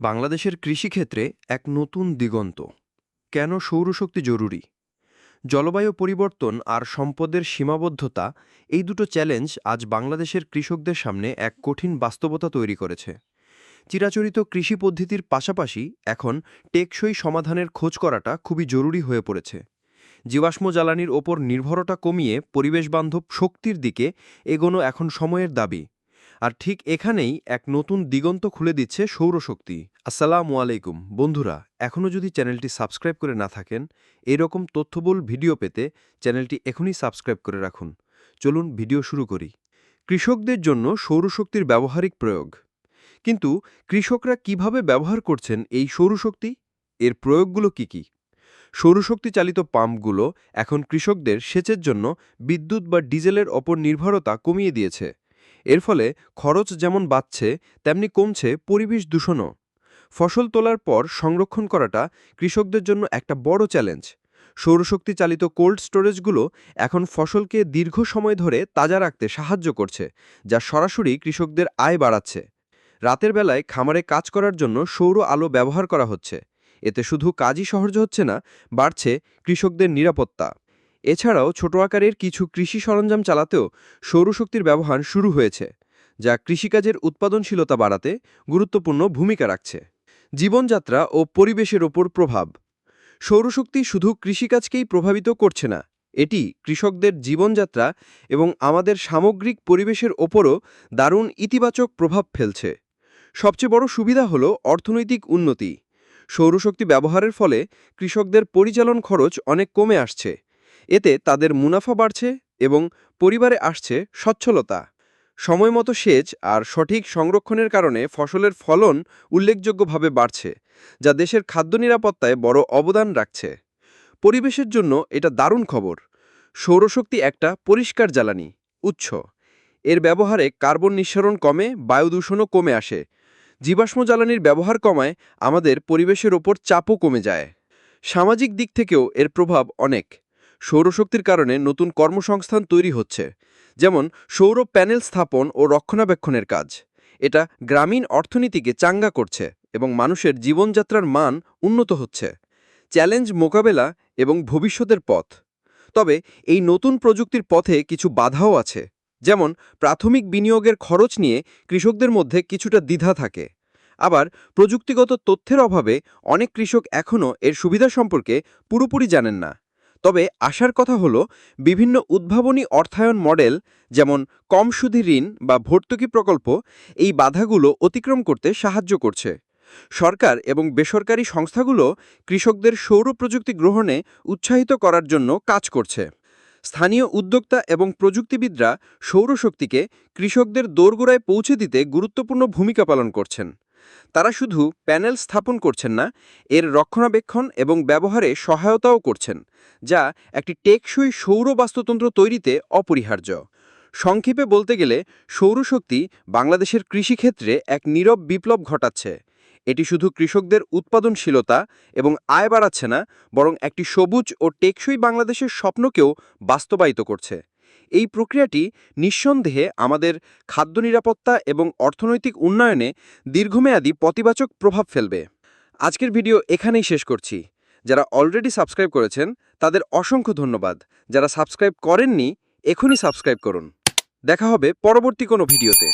বাংলাদেশের কৃষিক্ষেত্রে এক নতুন দিগন্ত। কেন সৌরশক্তি জরুরি? জলবায়ু পরিবর্তন আর সম্পদের সীমাবদ্ধতা এই দুটো চ্যালেঞ্জ আজ বাংলাদেশের কৃষকদের সামনে এক কঠিন বাস্তবতা তৈরি করেছে। চিরাচরিত কৃষি পদ্ধতির পাশাপাশি এখন টেকসই সমাধানের খোঁজ করাটা খুবই জরুরি হয়ে পড়েছে। জীবাশ্ম জ্বালানির ওপর নির্ভরতা কমিয়ে পরিবেশবান্ধব শক্তির দিকে এগোনো এখন সময়ের দাবি। আর ঠিক এখানেই এক নতুন দিগন্ত খুলে দিচ্ছে সৌরশক্তি। আসসালামু আলাইকুম, বন্ধুরা, এখনও যদি চ্যানেলটি সাবস্ক্রাইব করে না থাকেন, এরকম তথ্যবল ভিডিও পেতে চ্যানেলটি এখনই সাবস্ক্রাইব করে রাখুন। চলুন ভিডিও শুরু করি। কৃষকদের জন্য সৌরশক্তির ব্যবহারিক প্রয়োগ। কিন্তু কৃষকরা কীভাবে ব্যবহার করছেন এই সৌরশক্তি? এর প্রয়োগগুলো কি কি? সৌরশক্তি চালিত পাম্পগুলো এখন কৃষকদের সেচের জন্য বিদ্যুৎ বা ডিজেলের ওপর নির্ভরতা কমিয়ে দিয়েছে। এর ফলে খরচ যেমন বাড়ছে, তেমনি কমছে পরিবেশ দূষণও। ফসল তোলার পর সংরক্ষণ করাটা কৃষকদের জন্য একটা বড় চ্যালেঞ্জ। সৌরশক্তি চালিত কোল্ড স্টোরেজগুলো এখন ফসলকে দীর্ঘ সময় ধরে তাজা রাখতে সাহায্য করছে, যা সরাসরি কৃষকদের আয় বাড়াচ্ছে। রাতের বেলায় খামারে কাজ করার জন্য সৌর আলো ব্যবহার করা হচ্ছে। এতে শুধু কাজই সহজ হচ্ছে না, বাড়ছে কৃষকদের নিরাপত্তা। এছাড়াও ছোট আকারের কিছু কৃষি সরঞ্জাম চালাতেও সৌরশক্তির ব্যবহার শুরু হয়েছে, যা কৃষিকাজের উৎপাদনশীলতা বাড়াতে গুরুত্বপূর্ণ ভূমিকা রাখছে। জীবনযাত্রা ও পরিবেশের ওপর প্রভাব। সৌরশক্তি শুধু কৃষিকাজকেই প্রভাবিত করছে না, এটি কৃষকদের জীবনযাত্রা এবং আমাদের সামগ্রিক পরিবেশের ওপরও দারুণ ইতিবাচক প্রভাব ফেলছে। সবচেয়ে বড় সুবিধা হল অর্থনৈতিক উন্নতি। সৌরশক্তি ব্যবহারের ফলে কৃষকদের পরিচালন খরচ অনেক কমে আসছে এতে তাদের মুনাফা বাড়ছে এবং পরিবারে আসছে সচ্ছলতা। সময়মতো সেচ আর সঠিক সংরক্ষণের কারণে ফসলের ফলন উল্লেখযোগ্যভাবে বাড়ছে, যা দেশের খাদ্য নিরাপত্তায় বড় অবদান রাখছে। পরিবেশের জন্য এটা দারুণ খবর। সৌরশক্তি একটা পরিষ্কার জ্বালানি উৎস। এর ব্যবহারে কার্বন নিঃসরণ কমে, বায়ু দূষণও কমে আসে। জীবাশ্ম জ্বালানির ব্যবহার কমায়, আমাদের পরিবেশের ওপর চাপও কমে যায়। সামাজিক দিক থেকেও এর প্রভাব অনেক। সৌরশক্তির কারণে নতুন কর্মসংস্থান তৈরি হচ্ছে, যেমন সৌর প্যানেল স্থাপন ও রক্ষণাবেক্ষণের কাজ। এটা গ্রামীণ অর্থনীতিকে চাঙ্গা করছে এবং মানুষের জীবনযাত্রার মান উন্নত হচ্ছে। চ্যালেঞ্জ মোকাবেলা এবং ভবিষ্যতের পথ। তবে এই নতুন প্রযুক্তির পথে কিছু বাধাও আছে, যেমন প্রাথমিক বিনিয়োগের খরচ নিয়ে কৃষকদের মধ্যে কিছুটা দ্বিধা থাকে। আবার প্রযুক্তিগত তথ্যের অভাবে অনেক কৃষক এখনও এর সুবিধা সম্পর্কে পুরোপুরি জানেন না। তবে আশার কথা হলো, বিভিন্ন উদ্ভাবনী অর্থায়ন মডেল, যেমন কম সুদী ঋণ বা ভর্তুকি প্রকল্প, এই বাধাগুলো অতিক্রম করতে সাহায্য করছে। সরকার এবং বেসরকারি সংস্থাগুলো কৃষকদের সৌর প্রযুক্তি গ্রহণে উৎসাহিত করার জন্য কাজ করছে। স্থানীয় উদ্যোক্তা এবং প্রযুক্তিবিদরা সৌরশক্তিকে কৃষকদের দোরগোড়ায় পৌঁছে দিতে গুরুত্বপূর্ণ ভূমিকা পালন করছেন। তারা শুধু প্যানেল স্থাপন করছেন না, এর রক্ষণাবেক্ষণ এবং ব্যবহারে সহায়তাও করছেন, যা একটি টেকসই সৌর বাস্তুতন্ত্র তৈরিতে অপরিহার্য। সংক্ষেপে বলতে গেলে, সৌরশক্তি বাংলাদেশের কৃষিক্ষেত্রে এক নীরব বিপ্লব ঘটাচ্ছে। এটি শুধু কৃষকদের উৎপাদনশীলতা এবং আয় বাড়াচ্ছে না, বরং একটি সবুজ ও টেকসই বাংলাদেশের স্বপ্নকেও বাস্তবায়িত করছে। এই প্রক্রিয়াটি নিঃসন্দেহে আমাদের খাদ্য নিরাপত্তা এবং অর্থনৈতিক উন্নয়নে দীর্ঘমেয়াদী পতিবাচক প্রভাব ফেলবে। আজকের ভিডিও এখানেই শেষ করছি। যারা অলরেডি সাবস্ক্রাইব করেছেন, তাদের অসংখ্য ধন্যবাদ। যারা সাবস্ক্রাইব করেননি, এখনই সাবস্ক্রাইব করুন। দেখা হবে পরবর্তী কোনো ভিডিওতে।